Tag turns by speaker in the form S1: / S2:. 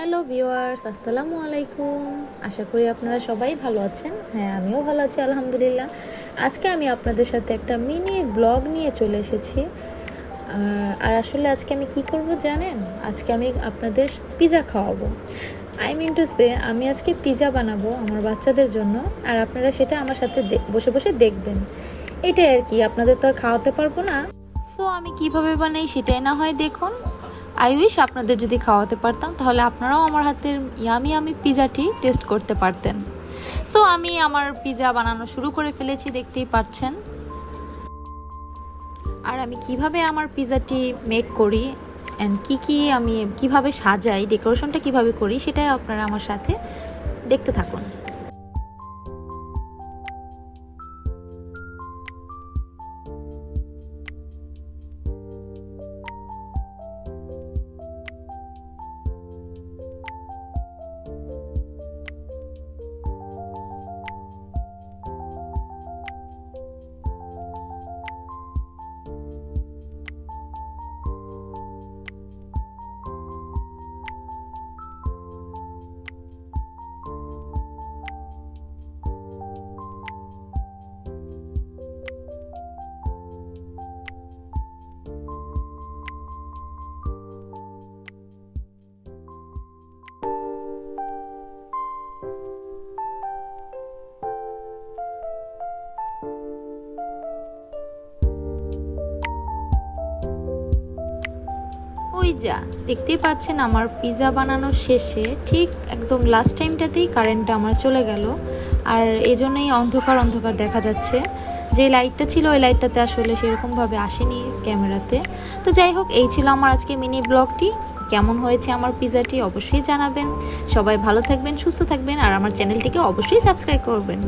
S1: Hello viewers, আসসালামু আলাইকুম। আশা করি আপনারা সবাই ভালো আছেন। হ্যাঁ আমিও ভালো আছি, আলহামদুলিল্লাহ। আজকে আমি আপনাদের সাথে একটা মিনি ব্লগ নিয়ে চলে এসেছি। আর- আসলে আজকে আমি কি করব জানেন? আজকে আমি আপনাদের পিৎজা খাওয়াবো। আই মিন টু সে আমি আজকে পিৎজা বানাবো আমার বাচ্চাদের জন্য। আর আপনারা সেটা আমার সাথে বসে বসে দেখবেন। এটাই আর কি, আপনাদের তো আর খাওয়াতে পারব না। সো আমি কীভাবে বানাই সেটাই না হয় দেখুন। আই উইশ আপনাদের যদি খাওয়াতে পারতাম, তাহলে আপনারাও আমার হাতের ইয়ামি আমি পিজাটি টেস্ট করতে পারতেন। সো আমি আমার পিজা বানানো শুরু করে ফেলেছি, দেখতেই পাচ্ছেন। আর আমি কীভাবে আমার পিজাটি মেক করি অ্যান্ড কী কী আমি কীভাবে সাজাই ডেকোরেশনটা কীভাবে করি, সেটাই আপনারা আমার সাথে দেখতে থাকুন। ওই যা, দেখতেই পাচ্ছেন আমার পিৎজা বানানোর শেষে ঠিক একদম লাস্ট টাইমটাতেই কারেন্টটা আমার চলে গেল। আর এই জন্যই অন্ধকার অন্ধকার দেখা যাচ্ছে। যে লাইটটা ছিল, ওই লাইটটাতে আসলে সেরকমভাবে আসেনি ক্যামেরাতে। তো যাই হোক, এই ছিল আমার আজকে মিনি ব্লগটি কেমন হয়েছে আমার পিৎজাটি অবশ্যই জানাবেন। সবাই ভালো থাকবেন, সুস্থ থাকবেন, আর আমার চ্যানেলটিকে অবশ্যই সাবস্ক্রাইব করবেন।